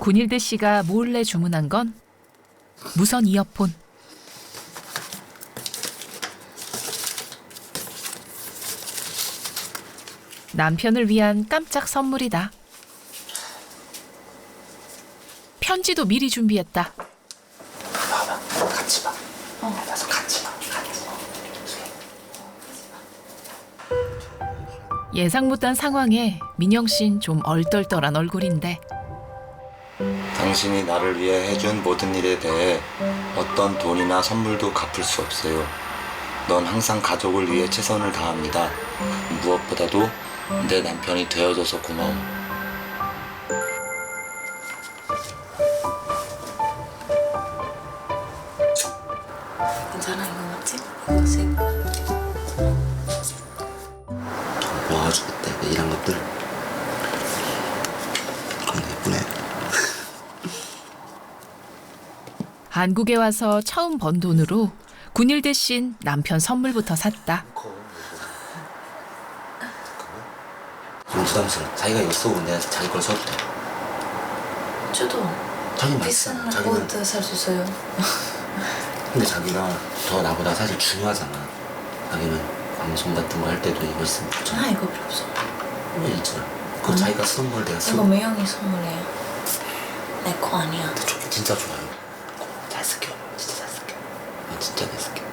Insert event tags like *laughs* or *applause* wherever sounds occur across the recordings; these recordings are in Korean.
군일대 씨가 몰래 주문한 건 무선 이어폰. 남편을 위한 깜짝 선물이다. 편지도 미리 준비했다. 봐봐 같이 봐 어. 같이 봐 같이 예상 못한 상황에 민영 씨는 좀 얼떨떨한 얼굴인데 당신이 나를 위해 해준 모든 일에 대해 어떤 돈이나 선물도 갚을 수 없어요. 넌 항상 가족을 위해 최선을 다합니다. 무엇보다도 내 남편이 되어줘서 고마워. 괜찮아 이거 맞지? 한국에 와서 처음 번 돈으로 군일 대신 남편 선물부터 샀다. 좀 부담스러워 자기가 이거 쓰고 내가 자기 걸 써도 돼 저도 자기 비싼 자기는 수 있어요. 근데 자기가 더 나보다 사실 중요하잖아 자기는 방송 같은 거 할 때도 이거 있으면 좋잖아 아 이거 필요 없어. 왜 있잖아 그거 자기가 쓰는 걸 내가 이거 쓰고 매형이 선물이에요. 내 거 아니야. 근데 좋 진짜 좋아요 잘 쓸게요 진짜 잘 쓸게요 아, 진짜 잘 쓸게요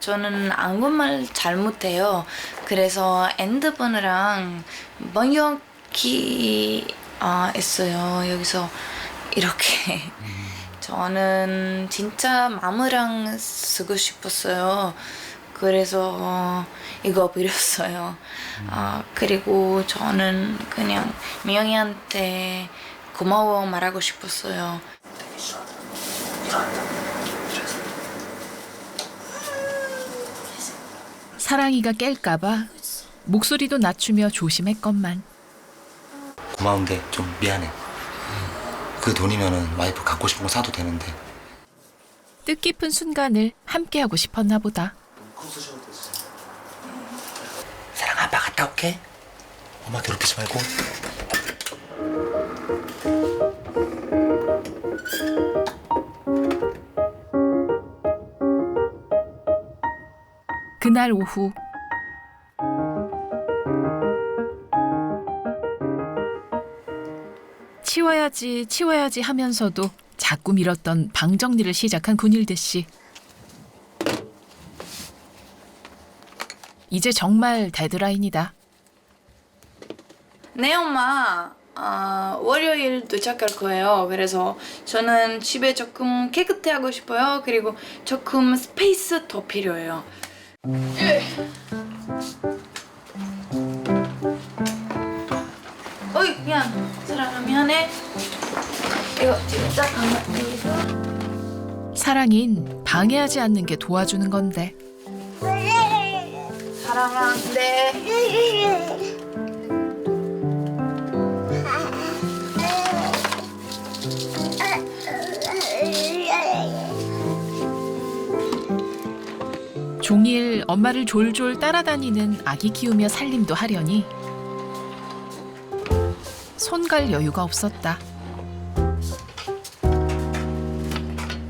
저는 한국말 잘 못해요. 그래서 핸드폰이랑 번역기 아, 있어요. 여기서 이렇게. 저는 진짜 마음이랑 쓰고 싶었어요. 그래서 어, 이거 빌렸어요. 아, 그리고 저는 그냥 미영이한테 고마워 말하고 싶었어요. 사랑이가 깰까봐 목소리도 낮추며 조심했건만. 고마운데 좀 미안해. 그 돈이면은 와이프 갖고 싶은 거 사도 되는데. 뜻깊은 순간을 함께하고 싶었나 보다. 사랑 아빠 갔다 올게. 엄마 괴롭히지 말고 그날 오후. 치워야지 치워야지 하면서도 자꾸 미뤘던 방 정리를 시작한 군일대 씨. 이제 정말 데드라인이다. 네 엄마. 아, 월요일 도착할 거예요. 그래서 저는 집에 조금 깨끗해하고 싶어요. 그리고 조금 스페이스 더 필요해요 어이 미안. 사랑아 미안해. 이거 하나 여기서 사랑인 방해하지 않는 게 도와주는 건데. 사랑아 네 종일 엄마를 졸졸 따라다니는 아기 키우며 살림도 하려니 손갈 여유가 없었다.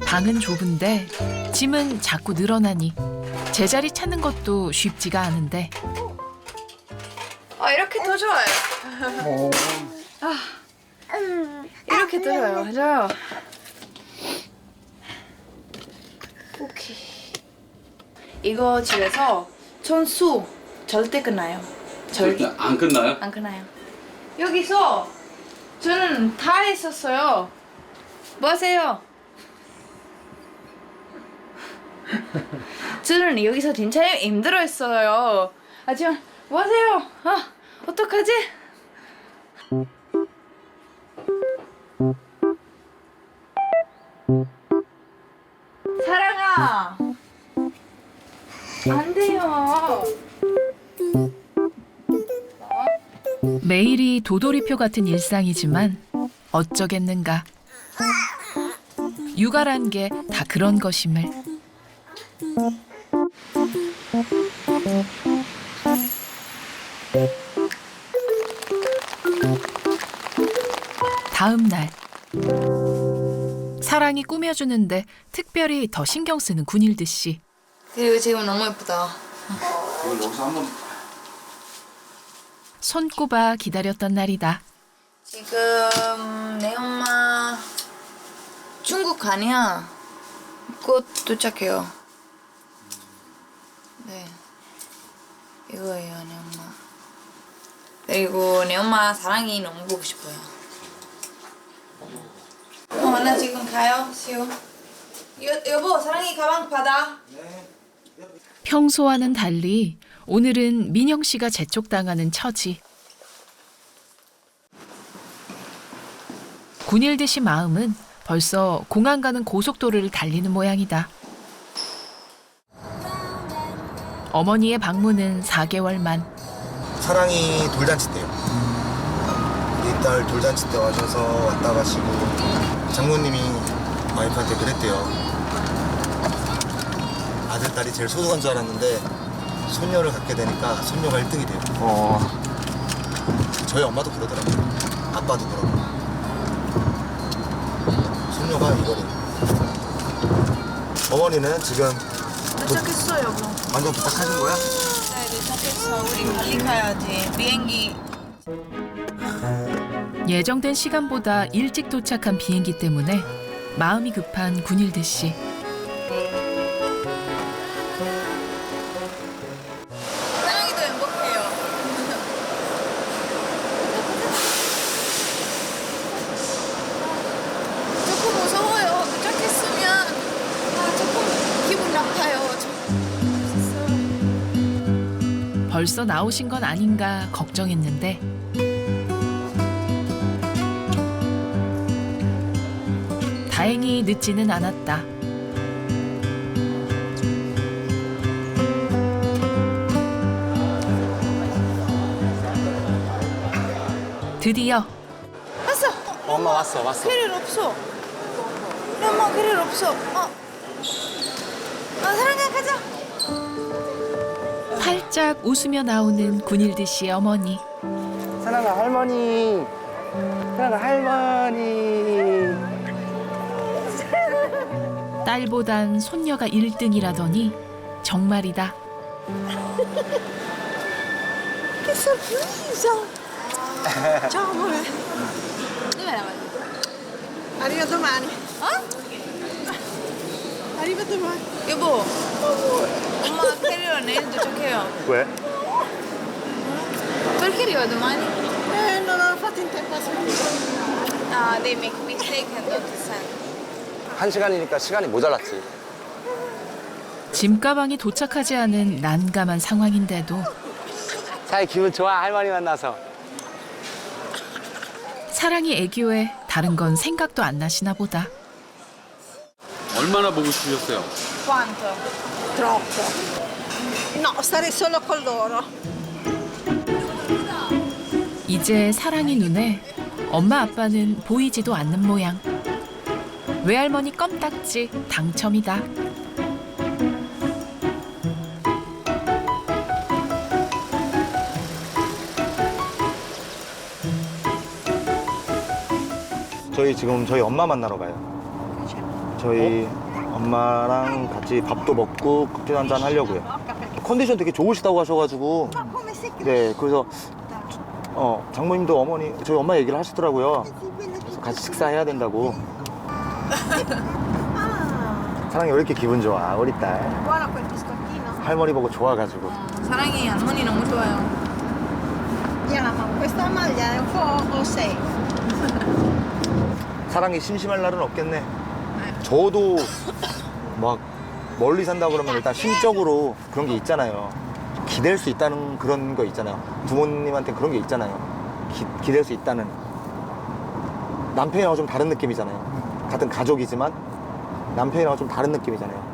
방은 좁은데 짐은 자꾸 늘어나니 제자리 찾는 것도 쉽지가 않은데. 아 이렇게 더 좋아요. 아 이렇게 더 좋아요. 좋아요 오케이 이거 집에서 천수 절대 끝나요 절대 절대 안 끝나요? 안 끝나요 여기서 저는 다 했었어요 뭐 하세요? *laughs* 저는 여기서 진짜 힘들어했어요 하지만 뭐 하세요? 아 어떡하지? 안 돼요 매일이 도돌이표 같은 일상이지만 어쩌겠는가. 육아란 게 다 그런 것임을. 다음 날 사랑이 꾸며주는데 특별히 더 신경 쓰는 군일드 씨. 그리고 지금 너무 예쁘다. 이걸 여기서 한번 손꼽아 기다렸던 날이다. 지금 내 엄마 중국 가냐? 곧 도착해요. 네. 이거예요, 내 엄마. 그리고 내 엄마 사랑이 너무 보고 싶어요. 어, 나 지금 가요, 시우. 여, 여보, 사랑이 가방 받아. 평소와는 달리 오늘은 민영 씨가 재촉당하는 처지. 군일드 씨 마음은 벌써 공항 가는 고속도로를 달리는 모양이다. 어머니의 방문은 4개월 만. 사랑이 돌잔치 때요. 우리 딸 돌잔치 때 와셔서 왔다 가시고 장모님이 와이프한테 그랬대요. 아들 딸이 제일 소중한 줄 알았는데 손녀를 갖게 되니까 손녀가 1등이 돼요. 저희 엄마도 그러더라고요. 아빠도 그러고. 손녀가 이거래요. 어머니는 지금 도착했어, 여보. 완전 부탁하신 거야? 네, 도착했어. 우리 빨리 가야지. 비행기 예정된 시간보다 일찍 도착한 비행기 때문에 마음이 급한 군일드 씨. 벌써 나오신 건 아닌가 걱정했는데 다행히 늦지는 않았다. 드디어 왔어. 엄마 왔어, 왔어. 캐릴 없어. 엄마 캐릴 없어. 어. 활짝 웃으며 나오는 군일드 씨의 어머니. 사랑아 할머니. 사랑아 할머니. 딸보단 손녀가 1등이라더니 정말이다. Arriva domani. 어? Arriva domani. 여보. 엄마 캐리어 내일 도착해요. 왜? Perché arriva domani? Eh, non ho fatto in tempo a sentire. Ah, they make mistake and don't send. 한 시간이니까 시간이 모자랐지. 짐 가방이 도착하지 않은 난감한 상황인데도 사이 기분 좋아 할머니 만나서. 사랑이 애교에 다른 건 생각도 안 나시나 보다. 얼마나 보고 싶으셨어요? Quanto? Troppo. No, stare solo con loro. 이제 사랑이 눈에 엄마 아빠는 보이지도 않는 모양. 외할머니 껌딱지 당첨이다. 저희 지금 저희 엄마 만나러 가요. 저희 엄마랑 같이 밥도 먹고 커피 한 잔 하려고요. 컨디션 되게 좋으시다고 하셔가지고 네 그래서 어 장모님도 어머니 저희 엄마 얘기를 하시더라고요. 그래서 같이 식사해야 된다고. 사랑이 왜 이렇게 기분 좋아 우리 딸? 할머니 보고 좋아가지고 사랑이 할머니 너무 좋아요. Po' sei. 사랑이 심심할 날은 없겠네. 저도 막 멀리 산다 그러면 일단 심적으로 그런 게 있잖아요. 기댈 수 있다는 그런 거 있잖아요. 부모님한테 그런 게 있잖아요. 기, 기댈 수 있다는. 남편이랑 좀 다른 느낌이잖아요. 같은 가족이지만 남편이랑 좀 다른 느낌이잖아요.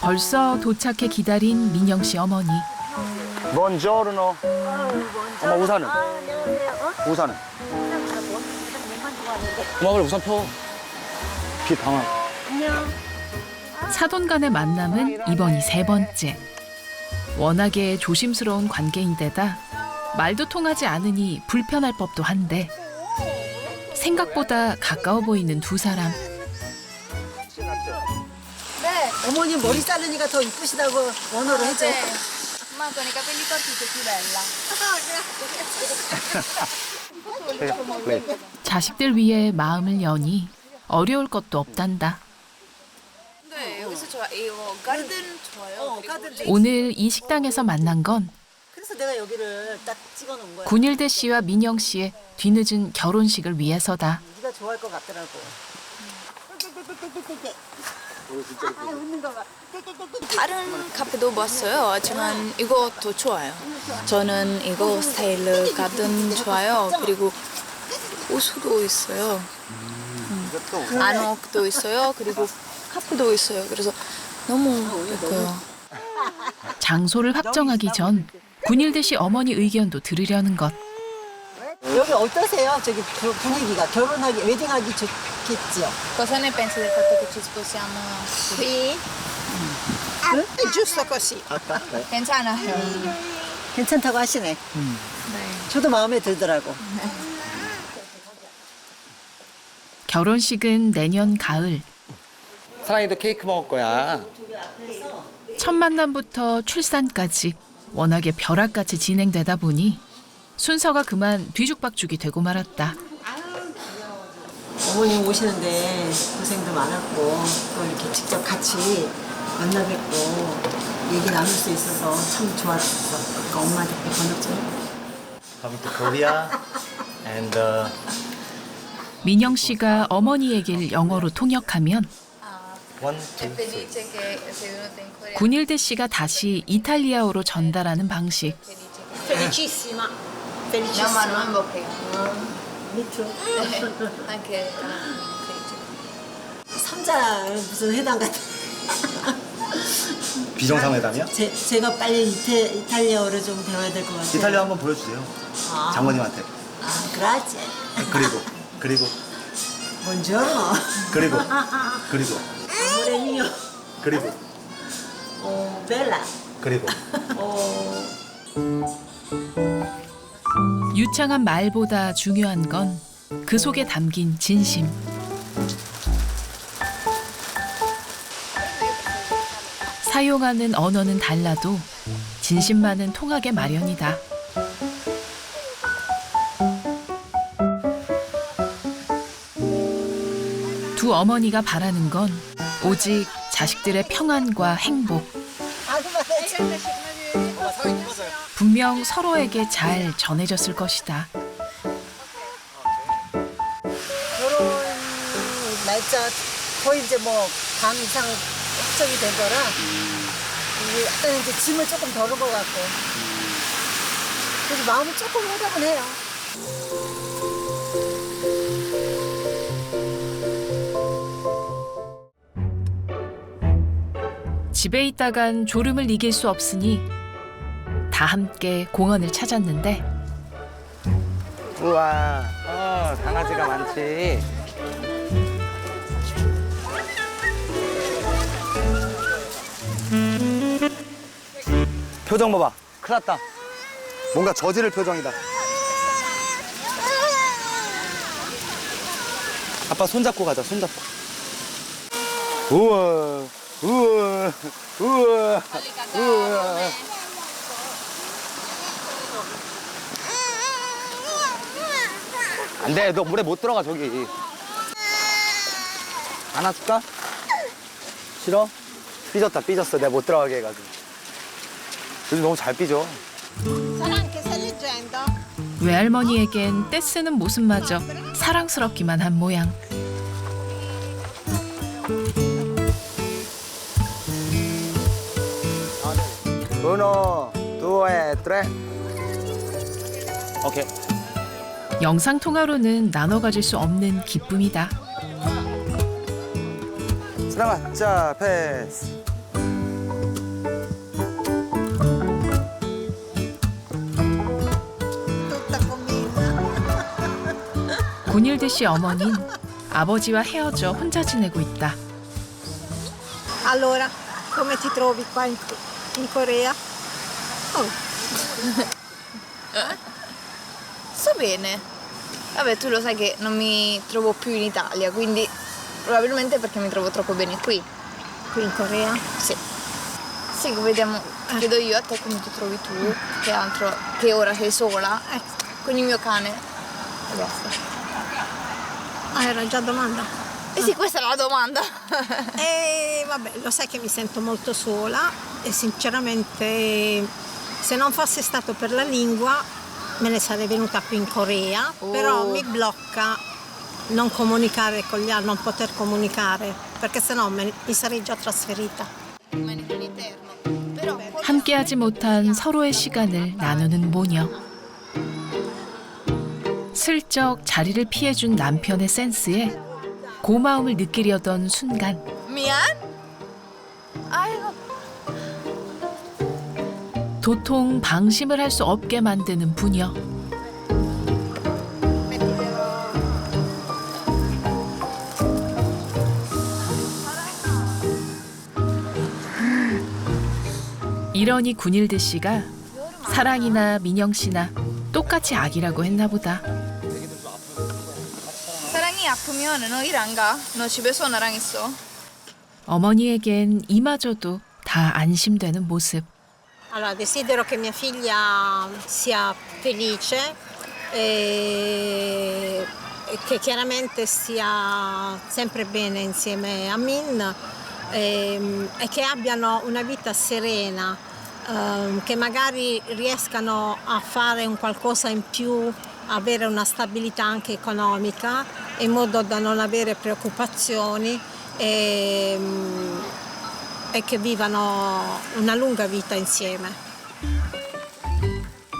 벌써 도착해 기다린 민영 씨 어머니. 먼저르노. 엄마 우산은? 우산은? 엄마 그래 우산 펴. 비 방아. 사돈 간의 만남은 이번이 세 번째. 워낙에 조심스러운 관계인데다 말도 통하지 않으니 불편할 법도 한데 생각보다 가까워 보이는 두 사람. 어머니 머리 자르니까 더 이쁘시다고 원어로 해줘. Ma con i capelli corti sei più bella. 그래. *laughs* 자식들 위해 마음을 여니 어려울 것도 없단다. 네, 여기서 좋아. 이거 가든 좋아요. 어, 가든 오늘 이 식당에서 만난 건 그래서 내가 여기를 딱 찍어 놓은 거야. 군일대 씨와 민영 씨의 뒤늦은 결혼식을 위해서다. 네가 좋아할 것 같더라고. 다른 카페도 봤어요. 하지만 이거 더 좋아요. 저는 이거 스타일 가든 좋아요. 그리고 옷도 있어요. 음. 안옥도 있어요. 그리고 카페도 있어요. 그래서 너무 예뻐요. 장소를 확정하기 전 군일대 씨 어머니 의견도 들으려는 것. 여기 어떠세요? 저기 부- 분위기가 결혼하기 웨딩하기 좋겠지요. Cosa ne pensi del fatto che ci sposiamo qui? 응? giusto così. 괜찮아요. 괜찮다고 하시네. 저도 마음에 들더라고. 결혼식은 내년 가을. 사랑이도 케이크 먹을 거야. 첫 만남부터 출산까지 워낙에 벼락같이 진행되다 보니 순서가 그만 뒤죽박죽이 되고 말았다. 어머님 오시는데 고생도 많았고 또 이렇게 직접 같이 만나 뵙고 얘기 나눌 수 있어서 참 좋았어. 그러니까 엄마한테 번호 좀. coming to Korea and uh, 민영 씨가 어머니 얘기를 영어로 통역하면 one, two, three. 군일대 씨가 다시 이탈리아어로 전달하는 방식. felicissima. No, ma felicissima. non bocche. Me too. *laughs* Anche felice. 삼자 무슨 회담 같은. *laughs* 비정상회담이요? 제, 제가 빨리 이태, 이탈리아어를 좀 배워야 될 것 같아요. 이탈리아 한번 보여주세요. 아. 장모님한테. 아, 그라지. 그리고 그리고 본지어노. 그리고 *laughs* 그리고 아모레 미오. 그리고 어, 벨라. 그리고 어, 유창한 말보다 중요한 건 그 속에 담긴 진심. 사용하는 언어는 달라도 진심만은 통하게 마련이다. 두 어머니가 바라는 건 오직 자식들의 평안과 행복. 분명 서로에게 잘 전해졌을 것이다. 결혼 날짜 거의 이제 뭐 반 이상 확정이 된 거라 이게 약간 이제 짐을 조금 덜은 것 같고 그래서 마음은 조금 허덕은 해요. 집에 있다간 졸음을 이길 수 없으니 다 함께 공원을 찾았는데 우와, 어, 강아지가 많지. 표정 봐봐. 큰일 났다. 뭔가 저지를 표정이다. 아빠 손잡고 가자, 손잡고. 우와, 우와, 우와, 우와. 안 돼, 너 물에 못 들어가, 저기. 안아줄까? 싫어? 삐졌다, 삐졌어. 내가 못 들어가게 해가지고. 요즘 너무 잘 삐져. 외할머니에겐 떼쓰는 모습마저 사랑스럽기만 한 모양. uno, due, tre. 오케이. 영상 통화로는 나눠 가질 수 없는 기쁨이다. 사랑아, 자, 패스. 군일드 씨 어머닌 아버지와 헤어져 혼자 지내고 있다. Allora, come ti trovi qua in, in Corea? Oh, *laughs* Sto bene. Vabbè, tu lo sai che non mi trovo più in Italia, quindi probabilmente perché mi trovo troppo bene qui. qui in Corea? Sì. Sì, vediamo, chiedo io a te come ti trovi tu, che altro, che ora sei sola, eh, con il mio cane. E basta. Ah, era già domanda. Eh sì, questa è la domanda. *laughs* E vabbè, lo sai che mi sento molto sola e sinceramente se non fosse stato per la lingua me ne sarei venuta qui in Corea, Oh. però mi blocca non comunicare con gli altri, non poter comunicare, perché sennò me, mi sarei già trasferita. 함께하지 못한 서로의 시간을 나누는 모녀. 슬쩍 자리를 피해준 남편의 센스에 고마움을 느끼려던 순간 미안? 아이고. 도통 방심을 할 수 없게 만드는 부녀. 이러니 군일드 씨가 사랑이나 민영 씨나 똑같이 아기라고 했나 보다. 사랑이 아프면 너희랑 가. 너 집에서 나랑 있어. 어머니에겐 이마저도 다 안심되는 모습. Allora, desidero che mia figlia sia felice e, che chiaramente stia sempre bene insieme a Min e, e che abbiano una vita serena, ehm, che magari riescano a fare un qualcosa in più, avere una stabilità anche economica in modo da non avere preoccupazioni e, e che vivano una lunga vita insieme.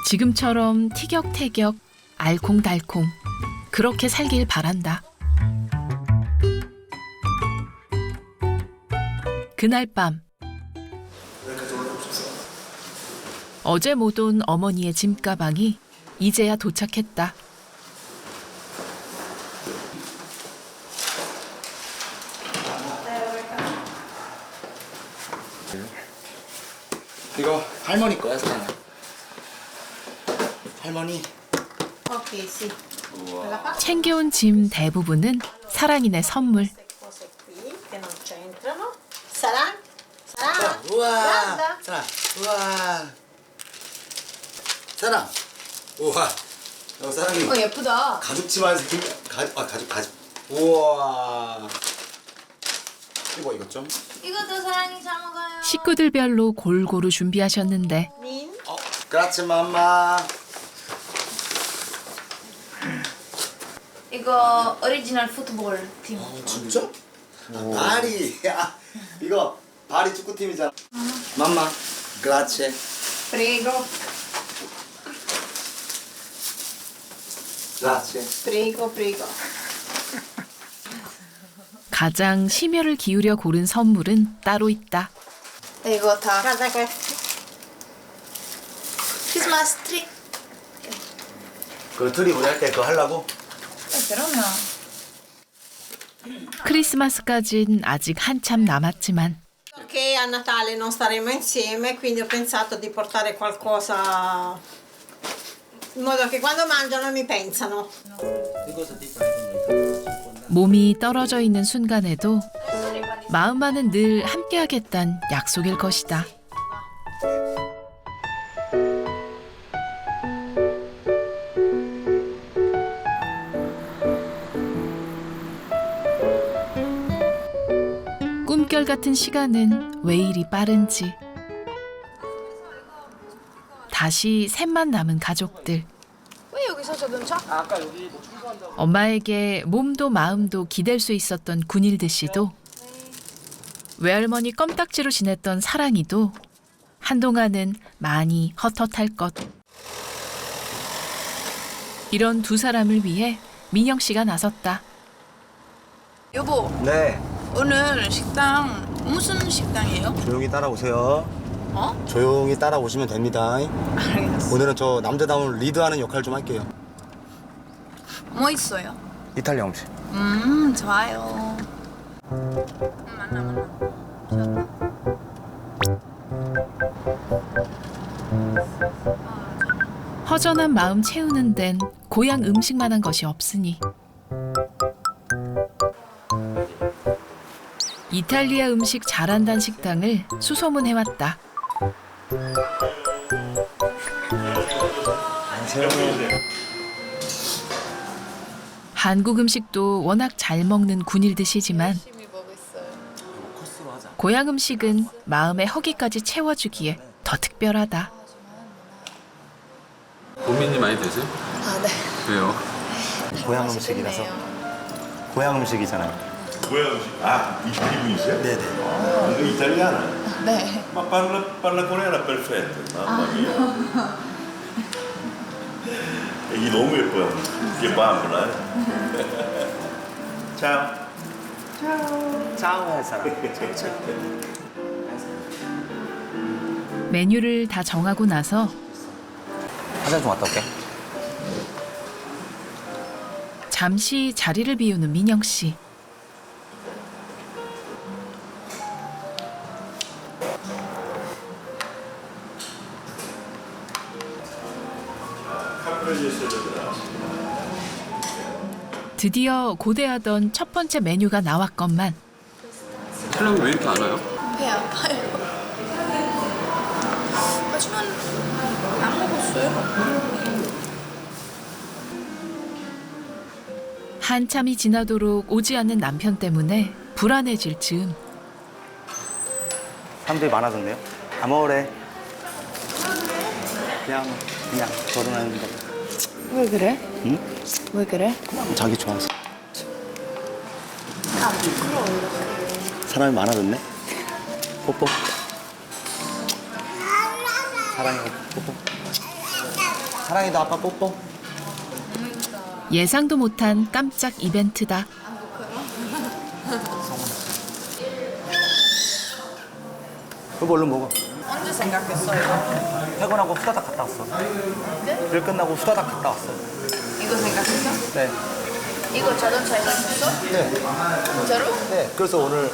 지금처럼 티격태격, 알콩달콩 그렇게 살길 바란다. 그날 밤 어제 못 온 어머니의 짐 가방이 이제야 도착했다. 이거 할머니 거야, 사랑아. 할머니. Ok, sì. 챙겨온 짐 대부분은 사랑이네 선물. Cose qui che non c'entrano. Sarà? Sarà? 우와. Guarda. 사랑. 우와. 사랑. 우와. 어, 사랑이. 어 예쁘다. 가죽치마에 생긴 가, 아 가죽 가죽. 우와. 이거 이것 좀. 이것도 사랑이 잘 먹어요. 식구들별로 골고루 준비하셨는데? 어, 그렇지 맘마. 이거 오리지널 풋볼 팀. 어, 진짜? 아, 바리. 야, 이거 바리 축구팀이잖아. 맘마. 그렇지. Prego, 그렇지. prego, prego. 가장 심혈을 기울여 고른 선물은 따로 있다. 이거 다 Guarda questo. 크리스마스 트리. 그 트리 보낼 때 그거 하려고? 네, 그러면 크리스마스까진 아직 한참 남았지만 Che a Natale non staremo insieme, quindi ho pensato di portare qualcosa in modo che quando mangiano mi pensano. 몸이 떨어져 있는 순간에도 마음만은 늘 함께하겠단 약속일 것이다. 꿈결 같은 시간은 왜 이리 빠른지. 다시 셋만 남은 가족들. 왜 여기서 자동차? 엄마에게 몸도 마음도 기댈 수 있었던 군일드 씨도 외할머니 껌딱지로 지냈던 사랑이도 한동안은 많이 헛헛할 것. 이런 두 사람을 위해 민영 씨가 나섰다. 여보, 네. 오늘 식당 무슨 식당이에요? 조용히 따라오세요. 어? 조용히 따라오시면 됩니다. 알겠어. 오늘은 저 남자다운 리드하는 역할 좀 할게요. 뭐 있어요? 이탈리아 음식. 음, 좋아요. 음, 만나 만나. 허전한 마음 채우는 데는 고향 음식만한 것이 없으니 이탈리아 음식 잘한다는 식당을 수소문해왔다. 한국 음식도 워낙 잘 먹는 군일드시지만 고향 음식은 마음의 허기까지 채워주기에 더 특별하다. 고민이 많이 되세요? 아, 네. 왜요? 고향 음식이라서. 고향 음식이잖아요. Goiás. Ah, italiano? 네네. Ah, italiana? 네. Ma parla, parla coreana perfetto, mamma mia. 애기 너무 예뻐요. 이게 eh? Ciao. 짜오할 사람. 메뉴를 다 정하고 나서 화장 좀 갔다 올게. 잠시 자리를 비우는 민영 씨. 드디어 고대하던 첫 번째 메뉴가 나왔건만 신랑이 왜 이렇게 안 와요? 배 아파요. 하지만 안 먹었어요. 한참이 지나도록 오지 않는 남편 때문에 불안해질 즈음 사람들이 많아졌네요. 아모레. 그냥 그냥 결혼하는 거. 왜 그래? 응? 왜 그래? 자기 좋아서. 아, 부끄러워. 사람이 많아졌네. 뽀뽀. 사랑해 뽀뽀. 사랑해도 아빠 뽀뽀. 예상도 못한 깜짝 이벤트다. 그거 얼른 먹어. 언제 생각했어요? 퇴근하고 후다닥 갔다 왔어. 일 끝나고 후다닥 갔다 왔어. 이거 생각했어? 네. 이거 자동차 이거 있었어? 네. 진짜로? 네. 그래서 오늘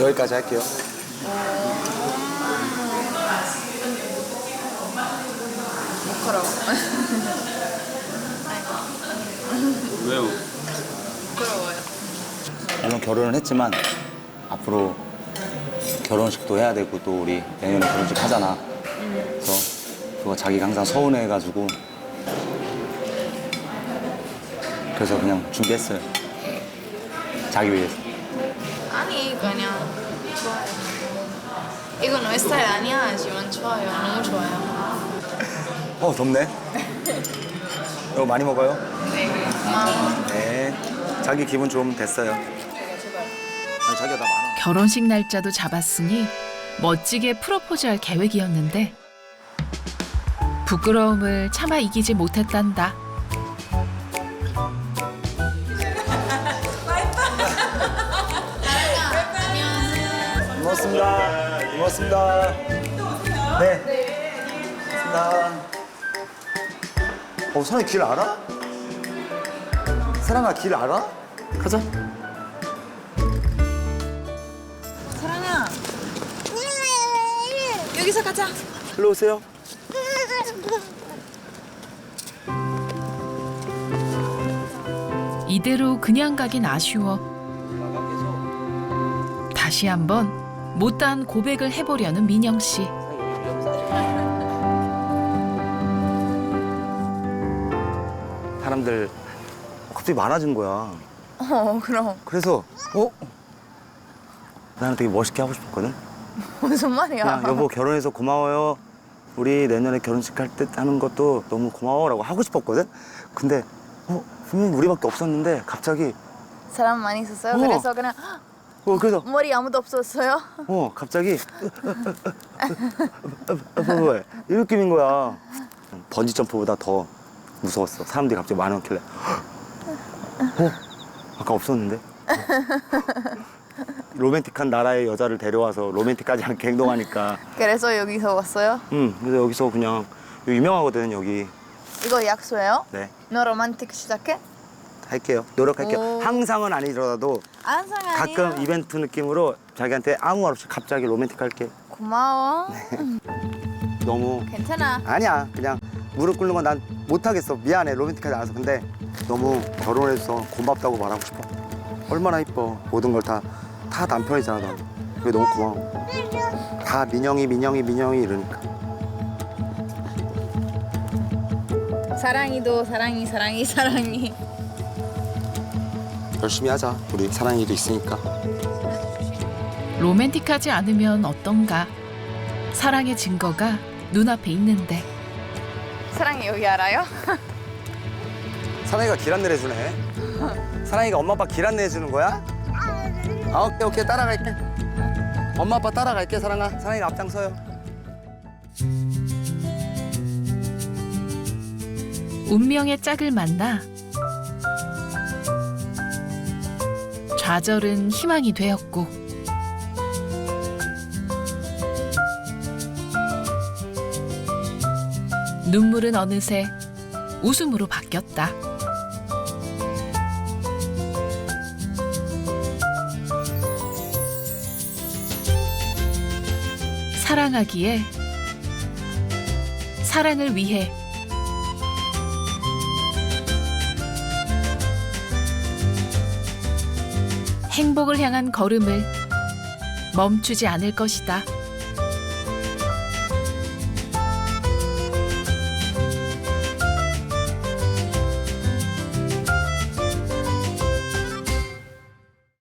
여기까지 할게요. 부끄러워. 왜요? 부끄러워요. 물론 결혼을 했지만 앞으로 결혼식도 해야 되고 또 우리 내년에 결혼식 하잖아. 그래서 그거 자기가 항상 서운해가지고 그래서 그냥 준비했어요. 자기 위해서. 아니 그냥 좋아요. 이거 너의 스타일 아니야 하지만 좋아요. 너무 좋아요. 어 덥네. 이거 많이 먹어요? 네. 고마워. 네. 자기 기분 좀 됐어요. 아니, 자기가 나 많아. 결혼식 날짜도 잡았으니 멋지게 프로포즈할 계획이었는데 부끄러움을 참아 이기지 못했단다. 고맙습니다. 고맙습니다. 네. 고맙습니다. 어, 사랑이 길 알아? 사랑아, 길 알아? 가자. 사랑아. 여기서 가자. 일로 오세요. 이대로 그냥 가긴 아쉬워. 다시 한번 못다한 고백을 해보려는 민영 씨. 사람들 갑자기 많아진 거야. 어 그럼 그래서 어? 나는 되게 멋있게 하고 싶었거든. *laughs* 무슨 말이야? 그냥 여보 결혼해서 고마워요. 우리 내년에 결혼식 할 때 하는 것도 너무 고마워라고 하고 싶었거든. 근데 어 분명히 우리밖에 없었는데 갑자기 사람 많이 있었어요. 어. 그래서 그냥 어 그래서 머리 아무도 없었어요. 어 갑자기 뭐이 느낌인 거야. 번지 점프보다 더 무서웠어. 사람들이 갑자기 많았길래 어 아까 없었는데. 로맨틱한 나라의 여자를 데려와서 로맨틱하지 않게 행동하니까 그래서 여기서 왔어요. 응 그래서 여기서 그냥 여기 유명하거든 여기 이거 약소예요? 네 너 로man틱 시작해? 할게요 노력할게요 오. 항상은 아니더라도 안상 아니야. 가끔 이벤트 느낌으로 자기한테 아무 말 없이 갑자기 로맨틱할게. 고마워. *laughs* 너무 괜찮아. 아니야 그냥 무릎 꿇는 건 난 못하겠어 미안해 로맨틱하지 않아서 근데 너무 결혼해서 고맙다고 말하고 싶어 얼마나 이뻐 모든 걸 다 다 남편이잖아 넌 그게 너무 고마워 다 민영이 민영이 민영이 이러니까 사랑이도 사랑이 사랑이 사랑이. 열심히 하자. 우리 사랑이도 있으니까. 로맨틱하지 않으면 어떤가? 사랑의 증거가 눈앞에 있는데. 사랑이 여기 알아요? 사랑이가 길 안내 해주네. 사랑이가 엄마 아빠 길 안내 해 주는 거야? 아 오케이 오케이. 따라갈게. 엄마 아빠 따라갈게 사랑아. 사랑이가 앞장서요. 운명의 짝을 만나 좌절은 희망이 되었고 눈물은 어느새 웃음으로 바뀌었다. 사랑하기에 사랑을 위해 행복을 향한 걸음을 멈추지 않을 것이다.